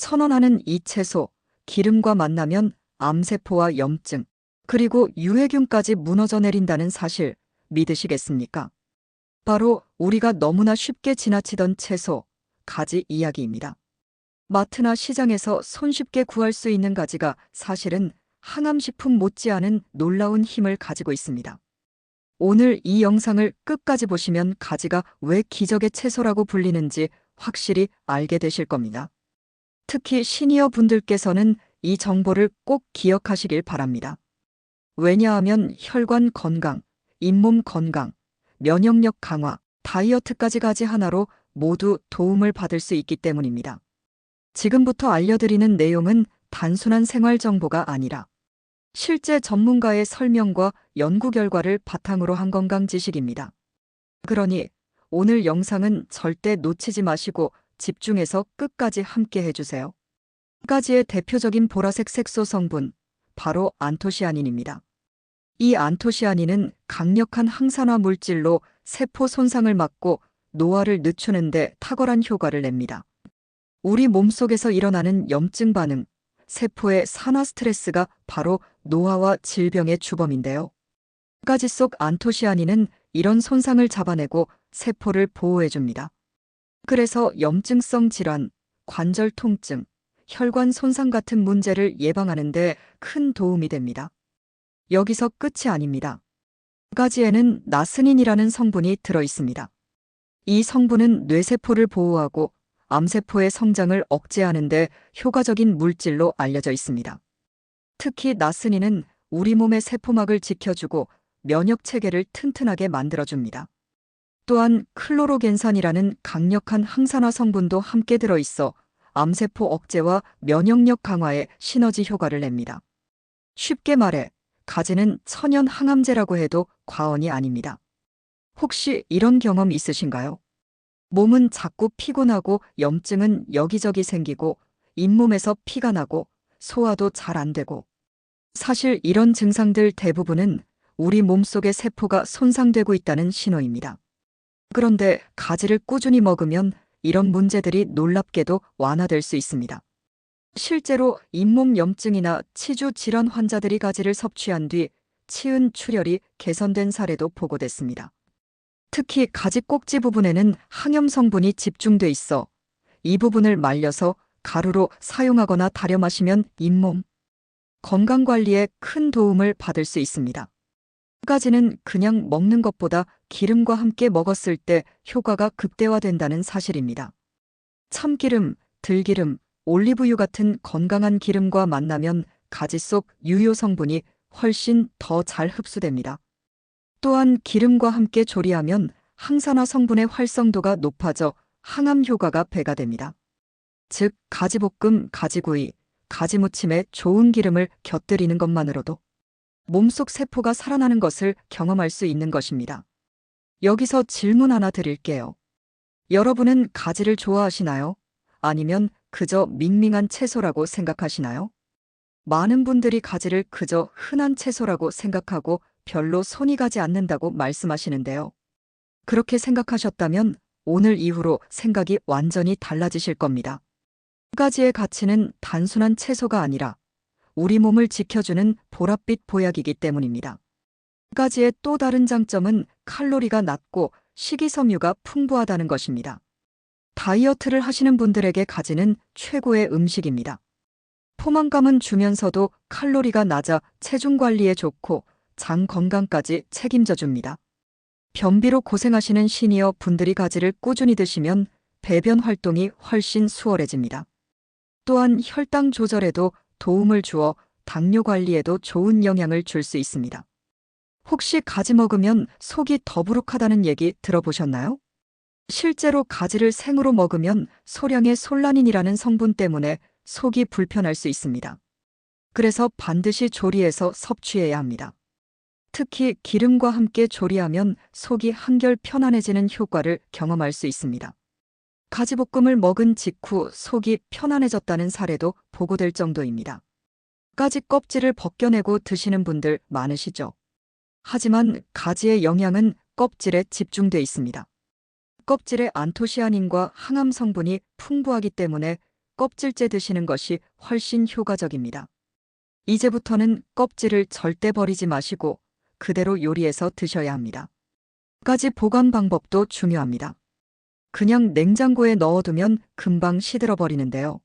천원하는 이 채소, 기름과 만나면 암세포와 염증, 그리고 유해균까지 무너져 내린다는 사실 믿으시겠습니까? 바로 우리가 너무나 쉽게 지나치던 채소, 가지 이야기입니다. 마트나 시장에서 손쉽게 구할 수 있는 가지가 사실은 항암식품 못지않은 놀라운 힘을 가지고 있습니다. 오늘 이 영상을 끝까지 보시면 가지가 왜 기적의 채소라고 불리는지 확실히 알게 되실 겁니다. 특히 시니어 분들께서는 이 정보를 꼭 기억하시길 바랍니다. 왜냐하면 혈관 건강, 잇몸 건강, 면역력 강화, 다이어트까지 가지 하나로 모두 도움을 받을 수 있기 때문입니다. 지금부터 알려드리는 내용은 단순한 생활 정보가 아니라 실제 전문가의 설명과 연구 결과를 바탕으로 한 건강 지식입니다. 그러니 오늘 영상은 절대 놓치지 마시고 집중해서 끝까지 함께 해주세요. 가지의 대표적인 보라색 색소 성분, 바로 안토시아닌입니다. 이 안토시아닌은 강력한 항산화 물질로 세포 손상을 막고 노화를 늦추는데 탁월한 효과를 냅니다. 우리 몸속에서 일어나는 염증 반응, 세포의 산화 스트레스가 바로 노화와 질병의 주범인데요. 가지 속 안토시아닌은 이런 손상을 잡아내고 세포를 보호해줍니다. 그래서 염증성 질환, 관절 통증, 혈관 손상 같은 문제를 예방하는 데 큰 도움이 됩니다. 여기서 끝이 아닙니다. 가지에는 나스닌이라는 성분이 들어 있습니다. 이 성분은 뇌세포를 보호하고 암세포의 성장을 억제하는 데 효과적인 물질로 알려져 있습니다. 특히 나스닌은 우리 몸의 세포막을 지켜주고 면역 체계를 튼튼하게 만들어줍니다. 또한 클로로겐산이라는 강력한 항산화 성분도 함께 들어있어 암세포 억제와 면역력 강화에 시너지 효과를 냅니다. 쉽게 말해 가지는 천연 항암제라고 해도 과언이 아닙니다. 혹시 이런 경험 있으신가요? 몸은 자꾸 피곤하고 염증은 여기저기 생기고 잇몸에서 피가 나고 소화도 잘 안 되고 사실 이런 증상들 대부분은 우리 몸속의 세포가 손상되고 있다는 신호입니다. 그런데 가지를 꾸준히 먹으면 이런 문제들이 놀랍게도 완화될 수 있습니다. 실제로 잇몸 염증이나 치주 질환 환자들이 가지를 섭취한 뒤 치은 출혈이 개선된 사례도 보고됐습니다. 특히 가지 꼭지 부분에는 항염 성분이 집중돼 있어 이 부분을 말려서 가루로 사용하거나 달여 마시면 잇몸 건강 관리에 큰 도움을 받을 수 있습니다. 가지는 그냥 먹는 것보다 기름과 함께 먹었을 때 효과가 극대화된다는 사실입니다. 참기름, 들기름, 올리브유 같은 건강한 기름과 만나면 가지 속 유효 성분이 훨씬 더 잘 흡수됩니다. 또한 기름과 함께 조리하면 항산화 성분의 활성도가 높아져 항암 효과가 배가 됩니다. 즉, 가지볶음, 가지구이, 가지무침에 좋은 기름을 곁들이는 것만으로도 몸속 세포가 살아나는 것을 경험할 수 있는 것입니다. 여기서 질문 하나 드릴게요. 여러분은 가지를 좋아하시나요? 아니면 그저 밍밍한 채소라고 생각하시나요? 많은 분들이 가지를 그저 흔한 채소라고 생각하고 별로 손이 가지 않는다고 말씀하시는데요. 그렇게 생각하셨다면 오늘 이후로 생각이 완전히 달라지실 겁니다. 가지의 가치는 단순한 채소가 아니라 우리 몸을 지켜주는 보랏빛 보약이기 때문입니다. 가지의 또 다른 장점은 칼로리가 낮고 식이섬유가 풍부하다는 것입니다. 다이어트를 하시는 분들에게 가지는 최고의 음식입니다. 포만감은 주면서도 칼로리가 낮아 체중 관리에 좋고 장 건강까지 책임져 줍니다. 변비로 고생하시는 시니어 분들이 가지를 꾸준히 드시면 배변 활동이 훨씬 수월해집니다. 또한 혈당 조절에도 도움을 주어 당뇨 관리에도 좋은 영향을 줄 수 있습니다. 혹시 가지 먹으면 속이 더부룩하다는 얘기 들어보셨나요? 실제로 가지를 생으로 먹으면 소량의 솔라닌이라는 성분 때문에 속이 불편할 수 있습니다. 그래서 반드시 조리해서 섭취해야 합니다. 특히 기름과 함께 조리하면 속이 한결 편안해지는 효과를 경험할 수 있습니다. 가지볶음을 먹은 직후 속이 편안해졌다는 사례도 보고될 정도입니다. 가지 껍질을 벗겨내고 드시는 분들 많으시죠? 하지만 가지의 영양은 껍질에 집중돼 있습니다. 껍질에 안토시아닌과 항암 성분이 풍부하기 때문에 껍질째 드시는 것이 훨씬 효과적입니다. 이제부터는 껍질을 절대 버리지 마시고 그대로 요리해서 드셔야 합니다. 까지 보관 방법도 중요합니다. 그냥 냉장고에 넣어두면 금방 시들어 버리는데요.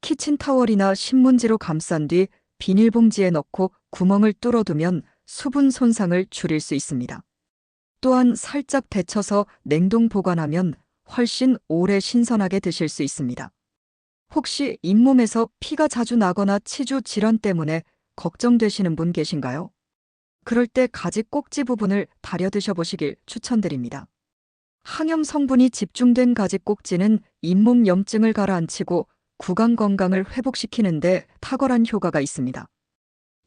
키친타월이나 신문지로 감싼 뒤 비닐봉지에 넣고 구멍을 뚫어두면 수분 손상을 줄일 수 있습니다. 또한 살짝 데쳐서 냉동 보관하면 훨씬 오래 신선하게 드실 수 있습니다. 혹시 잇몸에서 피가 자주 나거나 치주 질환 때문에 걱정되시는 분 계신가요? 그럴 때 가지 꼭지 부분을 다려 드셔보시길 추천드립니다. 항염 성분이 집중된 가지 꼭지는 잇몸 염증을 가라앉히고 구강 건강을 회복시키는데 탁월한 효과가 있습니다.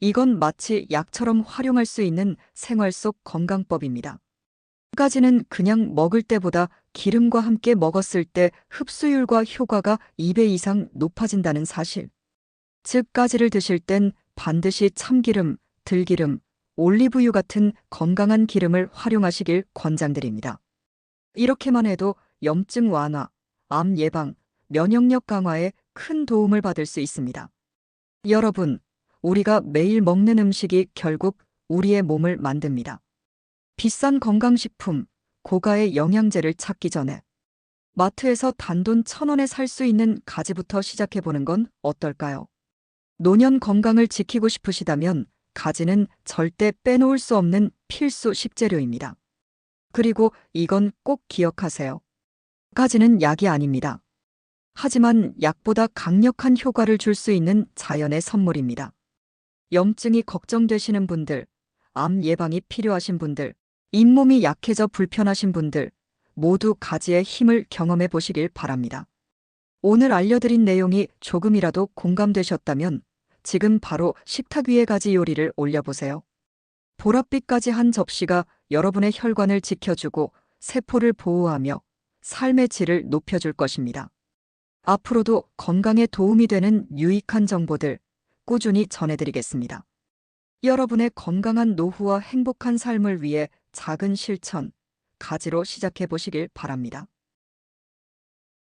이건 마치 약처럼 활용할 수 있는 생활 속 건강법입니다. 까지는 그냥 먹을 때보다 기름과 함께 먹었을 때 흡수율과 효과가 2배 이상 높아진다는 사실. 즉, 까지를 드실 땐 반드시 참기름, 들기름, 올리브유 같은 건강한 기름을 활용하시길 권장드립니다. 이렇게만 해도 염증 완화, 암 예방, 면역력 강화에 큰 도움을 받을 수 있습니다. 여러분, 우리가 매일 먹는 음식이 결국 우리의 몸을 만듭니다. 비싼 건강식품, 고가의 영양제를 찾기 전에 마트에서 단돈 천 원에 살 수 있는 가지부터 시작해보는 건 어떨까요? 노년 건강을 지키고 싶으시다면 가지는 절대 빼놓을 수 없는 필수 식재료입니다. 그리고 이건 꼭 기억하세요. 가지는 약이 아닙니다. 하지만 약보다 강력한 효과를 줄 수 있는 자연의 선물입니다. 염증이 걱정되시는 분들, 암 예방이 필요하신 분들, 잇몸이 약해져 불편하신 분들, 모두 가지의 힘을 경험해 보시길 바랍니다. 오늘 알려드린 내용이 조금이라도 공감되셨다면 지금 바로 식탁 위에 가지 요리를 올려보세요. 보랏빛까지 한 접시가 여러분의 혈관을 지켜주고 세포를 보호하며 삶의 질을 높여줄 것입니다. 앞으로도 건강에 도움이 되는 유익한 정보들 꾸준히 전해드리겠습니다. 여러분의 건강한 노후와 행복한 삶을 위해 작은 실천, 가지로 시작해 보시길 바랍니다.